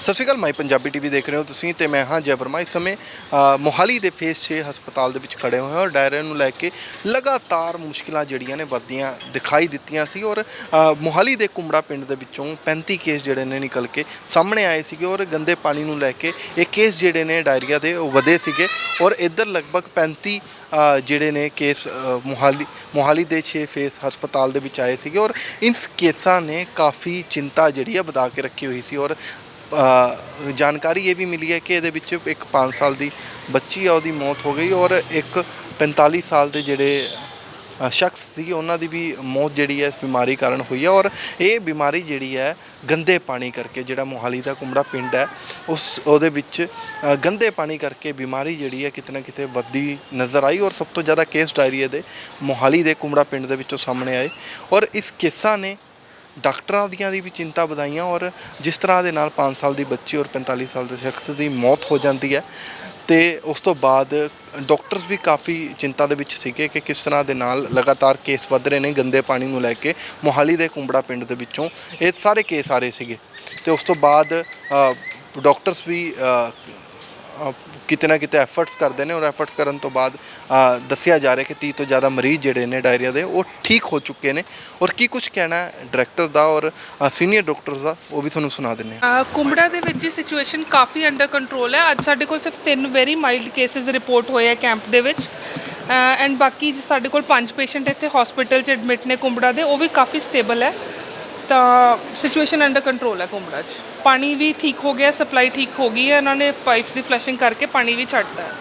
ਸਤਿ ਸ਼੍ਰੀ ਅਕਾਲ ਮਾਈ ਪੰਜਾਬੀ ਟੀਵੀ ਦੇਖ ਰਹੇ ਹੋ ਤੁਸੀਂ ਤੇ ਮੈਂ ਹਾਂ ਜੈ ਵਰਮਾ ਇਸ ਸਮੇਂ ਅ, ਮੋਹਾਲੀ ਦੇ ਫੇਸ 6 ਹਸਪਤਾਲ ਦੇ ਵਿੱਚ ਖੜੇ ਹੋਏ ਹਾਂ ਔਰ ਡਾਇਰੀਆ ਨੂੰ ਲੈ ਕੇ ਲਗਾਤਾਰ ਮੁਸ਼ਕਿਲਾਂ ਜਿਹੜੀਆਂ ਨੇ ਵੱਧਦੀਆਂ ਦਿਖਾਈ ਦਿੱਤੀਆਂ ਸੀ ਔਰ ਅ, ਮੋਹਾਲੀ ਦੇ ਕੁੰਬੜਾ ਪਿੰਡ ਦੇ ਵਿੱਚੋਂ 35 ਕੇਸ ਜਿਹੜੇ ਨੇ ਨਿਕਲ ਕੇ ਸਾਹਮਣੇ ਆਏ ਸੀਗੇ ਔਰ ਗੰਦੇ ਪਾਣੀ ਨੂੰ ਲੈ ਕੇ ਇਹ ਕੇਸ ਜਿਹੜੇ ਨੇ ਡਾਇਰੀਆ ਦੇ ਉਹ ਵਧੇ ਸੀਗੇ ਔਰ ਇੱਧਰ ਲਗਭਗ 35 ਅ, ਜਿਹੜੇ ਨੇ ਕੇਸ ਅ, ਮੋਹਾਲੀ ਮੋਹਾਲੀ ਦੇ 6 ਫੇਸ ਹਸਪਤਾਲ ਦੇ ਵਿੱਚ ਆਏ ਸੀਗੇ ਔਰ ਇਸ ਕੇਸਾਂ ਨੇ ਕਾਫੀ ਚਿੰਤਾ ਜਿਹੜੀ ਆ ਵਧਾ ਕੇ ਰੱਖੀ ਹੋਈ ਸੀ ਔਰ ਜਾਣਕਾਰੀ ਇਹ ਵੀ ਮਿਲੀ ਹੈ ਕਿ ਇਹਦੇ ਵਿੱਚ ਇੱਕ 5 ਸਾਲ ਦੀ ਬੱਚੀ ਆ, ਉਹਦੀ ਮੌਤ ਹੋ ਗਈ ਔਰ ਇੱਕ 45 ਸਾਲ ਦੇ ਜਿਹੜੇ ਸ਼ਖਸ ਸੀ, ਉਹਨਾਂ ਦੀ ਵੀ ਮੌਤ ਜਿਹੜੀ ਹੈ ਇਸ ਬਿਮਾਰੀ ਕਾਰਨ ਹੋਈ ਹੈ ਔਰ ਇਹ ਬਿਮਾਰੀ ਜਿਹੜੀ ਹੈ ਗੰਦੇ ਪਾਣੀ ਕਰਕੇ, ਜਿਹੜਾ ਮੋਹਾਲੀ ਦਾ ਕੁੰਬੜਾ ਪਿੰਡ ਹੈ, ਉਸ, ਉਹਦੇ ਵਿੱਚ ਗੰਦੇ ਪਾਣੀ ਕਰਕੇ ਬਿਮਾਰੀ ਜਿਹੜੀ ਹੈ ਕਿਤੇ ਨਾ ਕਿਤੇ ਵੱਧਦੀ ਨਜ਼ਰ ਆਈ ਔਰ ਸਭ ਤੋਂ ਜ਼ਿਆਦਾ ਕੇਸ ਡਾਇਰੀਏ ਦੇ ਮੋਹਾਲੀ ਦੇ ਕੁੰਬੜਾ ਪਿੰਡ ਦੇ ਵਿੱਚੋਂ ਸਾਹਮਣੇ ਆਏ ਔਰ ਇਸ ਕੇਸਾਂ ਨੇ ਡਾਕਟਰਾਂ ਦੀਆਂ ਦੀ ਵੀ ਚਿੰਤਾ ਵਧਾਈਆਂ ਔਰ ਜਿਸ ਤਰ੍ਹਾਂ ਦੇ ਨਾਲ 5 ਸਾਲ ਦੀ ਬੱਚੀ ਔਰ 45 ਸਾਲ ਦੇ ਸ਼ਖਸ ਦੀ ਮੌਤ ਹੋ ਜਾਂਦੀ ਹੈ ਤੇ ਉਸ ਤੋਂ ਬਾਅਦ ਡਾਕਟਰਸ ਵੀ ਕਾਫੀ ਚਿੰਤਾ ਦੇ ਵਿੱਚ ਸੀਗੇ ਕਿ ਕਿਸ ਤਰ੍ਹਾਂ ਦੇ ਨਾਲ ਲਗਾਤਾਰ ਕੇਸ ਵੱਧ ਰਹੇ ਨੇ ਗੰਦੇ ਪਾਣੀ ਨੂੰ ਲੈ ਕੇ ਮੋਹਾਲੀ ਦੇ ਕੁੰਬੜਾ ਪਿੰਡ ਦੇ ਵਿੱਚੋਂ। ਇਹ ਸਾਰੇ ਕੇਸ ਆ ਰਹੇ ਸੀਗੇ। ਤੇ ਉਸ ਤੋਂ ਬਾਅਦ ਡਾਕਟਰਸ ਵੀ ਕਿਤੇ ਨਾ ਕਿਤੇ ਐਫਰਟਸ ਕਰਦੇ ਨੇ ਔਰ ਐਫਰਟਸ ਕਰਨ ਤੋਂ ਬਾਅਦ ਦੱਸਿਆ ਜਾ ਰਿਹਾ ਕਿ 30 ਤੋਂ ਜ਼ਿਆਦਾ ਮਰੀਜ਼ ਜਿਹੜੇ ਨੇ ਡਾਇਰੀਆ ਦੇ, ਉਹ ਠੀਕ ਹੋ ਚੁੱਕੇ ਨੇ। ਔਰ ਕੀ ਕੁਝ ਕਹਿਣਾ ਡਾਇਰੈਕਟਰ ਦਾ ਔਰ ਸੀਨੀਅਰ ਡਾਕਟਰਸ ਦਾ, ਉਹ ਵੀ ਤੁਹਾਨੂੰ ਸੁਣਾ ਦਿੰਨੇ ਹਾਂ। ਕੁੰਬੜਾ ਦੇ ਵਿੱਚ ਜੀ ਸਿਚੁਏਸ਼ਨ ਕਾਫੀ ਅੰਡਰ ਕੰਟਰੋਲ ਹੈ। ਅੱਜ ਸਾਡੇ ਕੋਲ ਸਿਰਫ ਤਿੰਨ ਵੈਰੀ ਮਾਈਲਡ ਕੇਸਿਸ ਰਿਪੋਰਟ ਹੋਏ ਆ ਕੈਂਪ ਦੇ ਵਿੱਚ। ਐਂਡ ਬਾਕੀ ਜੋ ਸਾਡੇ ਕੋਲ ਪੰਜ ਪੇਸ਼ੈਂਟ ਇੱਥੇ ਹਸਪੀਟਲ 'ਚ ਐਡਮਿਟ ਨੇ ਕੁੰਬੜਾ ਦੇ, ਉਹ ਵੀ ਕਾਫੀ ਸਟੇਬਲ ਹੈ। ਤਾਂ ਸਿਚੁਏਸ਼ਨ ਅੰਡਰ ਕੰਟਰੋਲ ਹੈ ਕੁੰਬੜਾ 'ਚ। ਪਾਣੀ ਵੀ ਠੀਕ ਹੋ ਗਿਆ ਸਪਲਾਈ ਠੀਕ ਹੋ ਗਈ ਹੈ ਇਹਨਾਂ ਨੇ ਪਾਈਪਸ ਦੀ ਫਲੈਸ਼ਿੰਗ ਕਰਕੇ ਪਾਣੀ ਵੀ ਛੱਡਤਾ ਹੈ।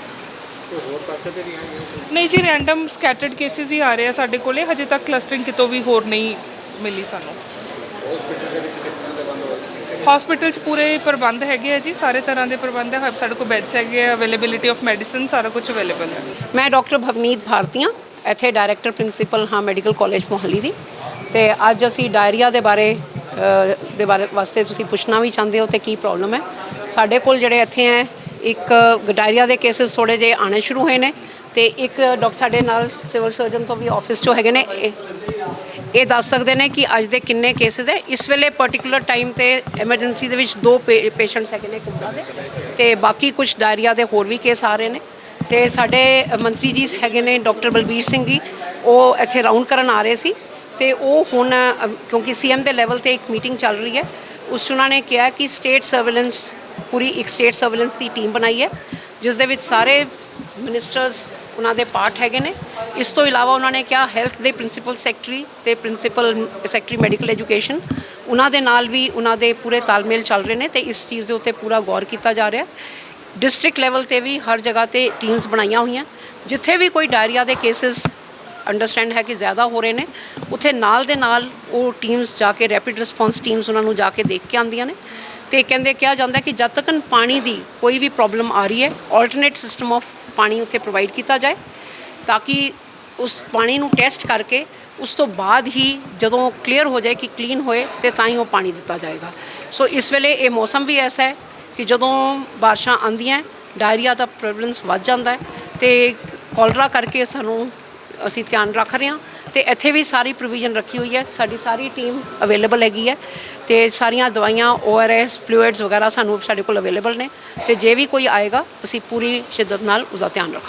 ਨਹੀਂ ਜੀ ਰੈਂਡਮ ਸਕੈਟਰਡ ਕੇਸਿਸ ਹੀ ਆ ਰਹੇ ਆ ਸਾਡੇ ਕੋਲੇ ਹਜੇ ਤੱਕ ਕਲਸਟਰਿੰਗ ਕਿਤੋਂ ਵੀ ਹੋਰ ਨਹੀਂ ਮਿਲੀ ਸਾਨੂੰ। ਹਸਪੀਟਲ 'ਚ ਪੂਰੇ ਪ੍ਰਬੰਧ ਹੈਗੇ ਆ ਜੀ ਸਾਰੇ ਤਰ੍ਹਾਂ ਦੇ ਪ੍ਰਬੰਧ ਹੈ ਸਾਡੇ ਕੋਲ ਬੈਡਸ ਹੈਗੇ ਆ ਅਵੇਲੇਬਿਲਿਟੀ ਆਫ ਮੈਡੀਸਿਨ ਸਾਰਾ ਕੁਝ ਅਵੇਲੇਬਲ ਹੈ। ਮੈਂ ਡਾਕਟਰ ਭਵਨੀਤ ਭਾਰਤੀਆ ਇੱਥੇ ਡਾਇਰੈਕਟਰ ਪ੍ਰਿੰਸੀਪਲ ਹਾਂ ਮੈਡੀਕਲ ਕਾਲਜ ਮੋਹਾਲੀ ਦੀ। ਤੇ ਅੱਜ ਅਸੀਂ ਡਾਇਰੀਆ ਦੇ ਬਾਰੇ ਦੇ ਬਾਰੇ ਵਾਸਤੇ ਤੁਸੀਂ ਪੁੱਛਣਾ ਵੀ ਚਾਹੁੰਦੇ ਹੋ ਤੇ ਕੀ ਪ੍ਰੋਬਲਮ ਹੈ? ਸਾਡੇ ਕੋਲ ਜਿਹੜੇ ਇੱਥੇ ਹੈ, ਇੱਕ ਡਾਇਰੀਆ ਦੇ ਕੇसेस ਥੋੜੇ ਜਿਹੇ ਆਣੇ ਸ਼ੁਰੂ ਹੋਏ ਨੇ ਤੇ ਇੱਕ ਡਾਕਟਰ ਸਾਡੇ ਨਾਲ ਸਿਵਲ ਸਰਜਨ ਤੋਂ ਵੀ ਆਫਿਸ 'ਚੋਂ ਹੈਗੇ ਨੇ। ਇਹ- ਇਹ ਦੱਸ ਸਕਦੇ ਨੇ ਕਿ ਅੱਜ ਦੇ ਕਿੰਨੇ ਕੇਸਿਸ ਹੈ? ਇਸ ਵੇਲੇ ਪਾਰਟਿਕੂਲਰ ਟਾਈਮ ਤੇ ਐਮਰਜੈਂਸੀ ਦੇ ਵਿੱਚ ਦੋ ਪੇਸ਼ੈਂਟਸ ਹੈਗੇ ਨੇ ਕੁੰਬੜਾ ਦੇ ਤੇ ਬਾਕੀ ਕੁਝ ਡਾਇਰੀਆ ਦੇ ਹੋਰ ਵੀ ਕੇਸ ਆ ਰਹੇ ਨੇ। ਤੇ ਸਾਡੇ ਮੰਤਰੀ ਜੀ ਹੈਗੇ ਨੇ ਡਾਕਟਰ ਬਲਬੀਰ ਸਿੰਘ ਜੀ, ਉਹ ਇੱਥੇ ਰਾਉਂਡ ਕਰਨ ਆ ਰਹੇ ਸੀ। ਤੇ ਉਹ ਹੁਣ ਅ, ਕਿਉਂਕਿ ਸੀਐਮ ਦੇ ਲੈਵਲ ਤੇ ਇੱਕ ਮੀਟਿੰਗ ਚੱਲ ਰਹੀ ਹੈ ਉਸ 'ਚ ਉਹਨਾਂ ਨੇ ਕਿਹਾ ਕਿ ਸਟੇਟ ਸਰਵੇਲੈਂਸ ਪੂਰੀ ਇੱਕ ਸਟੇਟ ਸਰਵੇਲੈਂਸ ਦੀ ਟੀਮ ਬਣਾਈ ਹੈ ਜਿਸ ਦੇ ਵਿੱਚ ਸਾਰੇ ਮਿਨਿਸਟਰਸ ਉਹਨਾਂ ਦੇ ਪਾਰਟ ਹੈਗੇ ਨੇ। ਇਸ ਤੋਂ ਇਲਾਵਾ ਉਹਨਾਂ ਨੇ ਕਿਹਾ ਹੈਲਥ ਦੇ ਪ੍ਰਿੰਸੀਪਲ ਸੈਕਟਰੀ ਤੇ ਪ੍ਰਿੰਸੀਪਲ ਸੈਕਟਰੀ ਮੈਡੀਕਲ ਐਜੂਕੇਸ਼ਨ ਉਹਨਾਂ ਦੇ ਨਾਲ ਵੀ ਉਹਨਾਂ ਦੇ ਪੂਰੇ ਤਾਲਮੇਲ ਚੱਲ ਰਹੇ ਨੇ ਤੇ ਇਸ ਚੀਜ਼ ਦੇ ਉੱਤੇ ਪੂਰਾ ਗੌਰ ਕੀਤਾ ਜਾ ਰਿਹਾ। ਡਿਸਟ੍ਰਿਕਟ ਲੈਵਲ ਤੇ ਵੀ ਹਰ ਜਗ੍ਹਾ ਤੇ ਟੀਮਸ ਬਣਾਈਆਂ ਹੋਈਆਂ ਜਿੱਥੇ ਵੀ ਕੋਈ ਡਾਇਰੀਆ ਦੇ ਕੇਸਿਸ ਅੰਡਰਸਟੈਂਡ ਹੈ ਕਿ ਜ਼ਿਆਦਾ ਹੋ ਰਹੇ ਨੇ। ਉੱਥੇ ਨਾਲ ਦੇ ਨਾਲ ਉਹ ਟੀਮਸ ਜਾ ਕੇ ਰੈਪਿਡ ਰਿਸਪੌਂਸ ਟੀਮਸ ਉਹਨਾਂ ਨੂੰ ਜਾ ਕੇ ਦੇਖ ਕੇ ਆਉਂਦੀਆਂ ਨੇ। ਤੇ ਕਹਿੰਦੇ ਕਿਹਾ ਜਾਂਦਾ ਕਿ ਜਦ ਤੱਕ ਪਾਣੀ ਦੀ ਕੋਈ ਵੀ ਪ੍ਰੋਬਲਮ ਆ ਰਹੀ ਹੈ ਆਲਟਰਨੇਟ ਸਿਸਟਮ ਆਫ ਪਾਣੀ ਉੱਥੇ ਪ੍ਰੋਵਾਈਡ ਕੀਤਾ ਜਾਏ ਤਾਂ ਕਿ ਉਸ ਪਾਣੀ ਨੂੰ ਟੈਸਟ ਕਰਕੇ ਉਸ ਤੋਂ ਬਾਅਦ ਹੀ ਜਦੋਂ ਕਲੀਅਰ ਹੋ ਜਾਏ ਕਿ ਕਲੀਨ ਹੋਏ ਤੇ ਤਾਂ ਹੀ ਉਹ ਪਾਣੀ ਦਿੱਤਾ ਜਾਏਗਾ। ਸੋ ਇਸ ਵੇਲੇ ਇਹ ਮੌਸਮ ਵੀ ਐਸਾ ਹੈ ਕਿ ਜਦੋਂ ਬਾਰਿਸ਼ਾਂ ਆਉਂਦੀਆਂ ਡਾਇਰੀਆ ਦਾ ਪ੍ਰੈਵਲੈਂਸ ਵੱਧ ਜਾਂਦਾ ਹੈ ਤੇ ਕੋਲਰਾ ਕਰਕੇ ਸਾਨੂੰ ਅਸੀਂ ਧਿਆਨ ਰੱਖ ਰਹੇ ਹਾਂ ਤੇ ਇੱਥੇ ਵੀ ਸਾਰੀ ਪ੍ਰੋਵੀਜ਼ਨ ਰੱਖੀ ਹੋਈ ਹੈ। ਸਾਡੀ ਸਾਰੀ ਟੀਮ ਅਵੇਲੇਬਲ ਹੈਗੀ ਹੈ ਤੇ ਸਾਰੀਆਂ ਦਵਾਈਆਂ ਓਆਰਐਸ ਫਲੂਇਡਸ ਵਗੈਰਾ ਸਾਨੂੰ ਸਾਡੇ ਕੋਲ ਅਵੇਲੇਬਲ ਨੇ ਤੇ ਜੇ ਵੀ ਕੋਈ ਆਏਗਾ, ਅਸੀਂ ਪੂਰੀ ਸ਼ਿੱਦਤ ਨਾਲ ਉਸ ਦਾ ਧਿਆਨ ਰੱਖਾਂਗੇ।